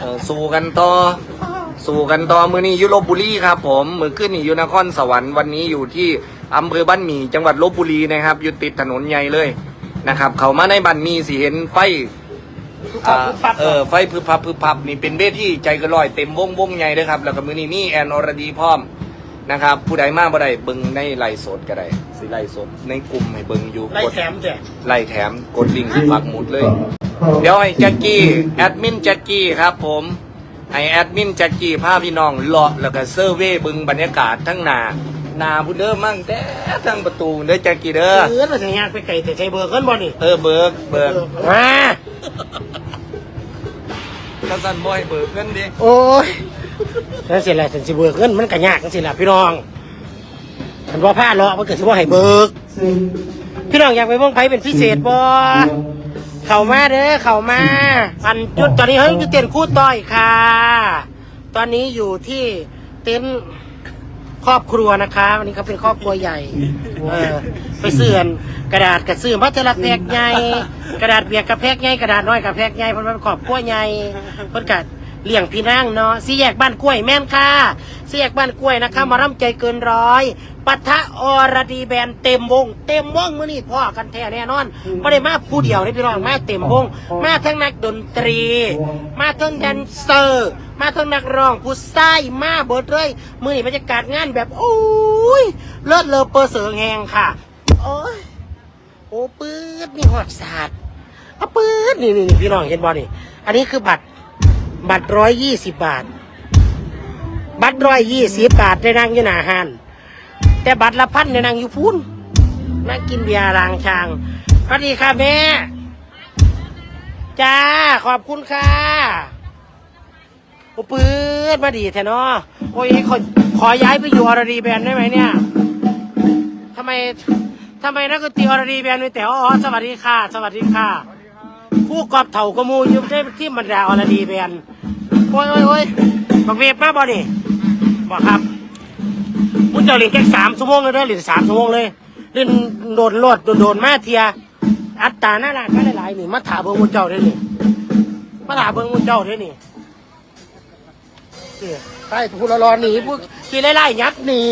เออสู้กันต่อ สู้กันต่อ มือนี้อยุลบบุรีครับ ผม มือขึ้นนี่อยู่นครสวรรค์วันนี้อยู่ที่อำเภอบ้านหมี่จังหวัดลบบุรีนะครับ อยู่ติดถนนใหญ่เลยนะครับ เขามาในบ้านหมีสิเห็นไฟอ่าเออไฟพึบพับพึบพับนี่เป็นเวทีใจกระลอยเต็มวงวงใหญ่เลยครับ แล้วก็มือนี้มีแอนอรดีพร้อมนะครับ ผู้ใดมาบ่ได้เบิ่งในไลฟ์สดก็ได้สิไลฟ์สดในกลุ่มให้เบิ่งอยู่ไล่กดแถมเด็กไล่แถมกดลิงก์ปักหมุดเลย เดี๋ยวไอ้แจ็คกี้แอดมินแจ็คกี้ครับผมไอแอดมินแจ็คกี้พาพี่น้องเลาะแล้วก็เซอร์เวยเบึงบรรยากาศทั้งหนาหนาพุดเด้อมั่งแต่ทั้งประตูเด้อแจ็คกี้เด้อเออมาถึงยากไปไก่แต่ใจเบอร์ขึ้นบ่นี่เออเบิกเบิกมากระสันบ่อยเบิกเงินดิโอ้ยนั่นสิแหละถึงสิเบิกเงินมันก็ยากนั่นสิแหละพี่น้องมันว่าพลาดหรอกมันเกิดสิว่าให้เบิก พี่น้องอยากไปเบิ่งไผเป็นพิเศษบ่ เขามาเด้อเขามาอันจุดตอนนี้เฮ้ยอยู่เต็นท์คู่ต่อยค่ะ ตอนนี้อยู่ที่เต็นท์ครอบครัวนะคะ วันนี้เขาเป็นครอบครัวใหญ่ เออ ไปเสื่อนกระดาษกระซื่อมาเทละแพกใหญ่กระดาษเปียกกระแพกใหญ่กระดาษน้อยกระแพกใหญ่เพราะมันเป็นครอบครัวใหญ่เพิ่นกัด เลี้ยงพี่นางเนาะสี่แยกบ้านกล้วยแม่นค่ะสี่แยกบ้านกล้วยนะคะมาร่ำใจเกินร้อยปะทะอรดีแบนเต็มวง เต็มวงมื้อนี้พ่อกันแท้แน่นอนไม่ได้มาผู้เดียวนี่พี่น้องมาเต็มวง มาทั้งนักดนตรี มาทั้งแดนเซอร์ มาทั้งนักร้องผู้ใต้มาเบิดเลยมื้อนี้บรรยากาศงานแบบโอ้ยเลิศเลอเปอร์เสือแหงค่ะโอ้ยโอ้ปื๊ดนี่หอดศาสตร์เอาปื๊ดนี่นี่นี่พี่น้องเห็นบอนี่อันนี้คือบัตร บัตรร้อยยี่สิบบาท บัตรร้อยยี่สิบบาทได้นั่งอยู่หน้าห้าน แต่บัตรละพันได้นั่งอยู่พูนนั่งกินเบียร์รางชางสวัสดีค่ะแม่ จ้า ขอบคุณค่ะโอ้ปื๊ดมาดีแท้เนาะโอ้ยขอขอย้ายไปอยู่อรดีแบนได้ไหมเนี่ยทำไมทำไมนักดนตรีอรดีแบนมีแต่อ๋อสวัสดีค่ะ สวัสดีค่ะผู้กอบเถ่ากระมูยุบได้ที่บรรดาอรดีแบน โอ้ยโอ้ยโอ้ยบักเวฟมาบ่นี่บอกครับมุ้งเจ้าเล่นแค่สามชั่วโมงเลยเด้อเล่นสามชั่วโมงเลยเล่นโดนโลดโดนโดนมาเทีย อัตตาหน้าร้านก็หลายๆนี่มาถาเบิ้งมุ้งเจ้าได้อนี่มาถาเบิ้งมุ้งเจ้าได้อนี่ใช่พูดรอหนีพูดขี่ไล่ๆยัดหนี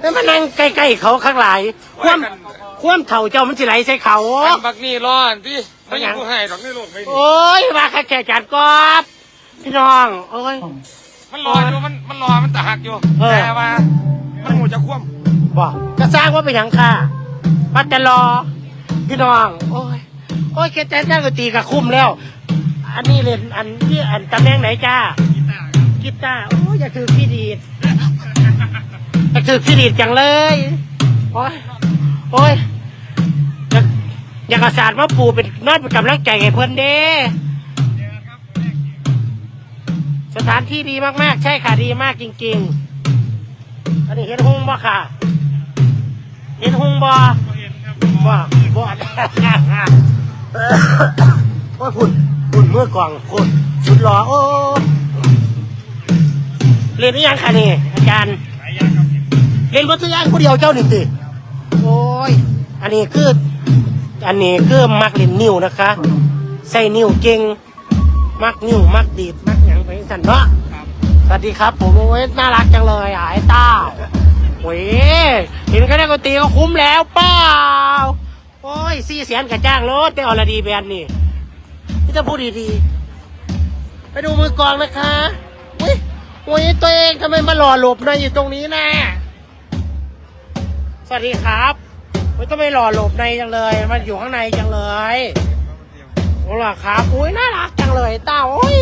แล้วมานั่งใกล้ๆเขาข้างหลายคว่ำคว่ำเถ่าเจ้ามันจะไหลใส่เขาอันบักนี่ร้อนพี่ไม่ไม่หยัยังงกูให้ดอกนี่ลูกไม่ดีโอ้ยมาแค่แค่จัดกอบ พี่น้องโอ้ย มันรออยู่มันมันรอมันตะหักอยู่เออ แต่ว่า มันหูจะคว่บอกจะสร้างว่าเป็นหยังค่ะพัดจะรอพี่น้อง โอ้ยโอ้ยแค่แต่นั่งดนตรีกับคุ้มแล้ว อันนี้เล่นอันที่อันตำแหน่งไหนจ้ากีตาร์โอ้ยอยากถือพี่ดีดอยากถือพี่ดีดจังเลยโอ้ยโอ้ยอยากอยากเอาศาสตร์มาปูเป็นนอดเป็นกำลังใจให้เพื่อนเด้ สถานที่ดีมากๆ ใช่ค่ะดีมากจริง ๆ อันนี้เห็นหงบ่ค่ะ เห็นหงบ่บ่บ่โอ้ยพุ่นพุ่นเมื่อกล่องพุ่นสุดหล่อโอ้เรียนหรือยังคะนี่อาจารย์เรียนวัตถุย่างผู้เดียวเจ้าหนึ่งติโอ้ยอันนี้คืออันนี้คือมักเล่นนิ้วนะคะ ใส่นิ้วเก่งมักนิ้วมักดีดมัก หยังไปสันเนาะสวัสดีครับผมโอ้ยน่ารักจังเลยอะไอ้ต้าโอ้ยเห็นก็ได้ก็ตีก็คุ้มแล้วเปล่าโอ้ยสี่แสนกระจ้างรถแต่ออลดีแบรนด์นี่นี่จะพูดดีๆ ไปดูมือกลองนะคะอุ้ยโอ้ยตัวเองทำไมมาหล่อหลบนะอยู่ตรงนี้นะสวัสดีครับโอ้ยทำไมหล่อหลบในจังเลย มันอยู่ข้างในจังเลย โอ้ล่ะครับ อุ้ยน่ารักจังเลยเต้าโอ้ย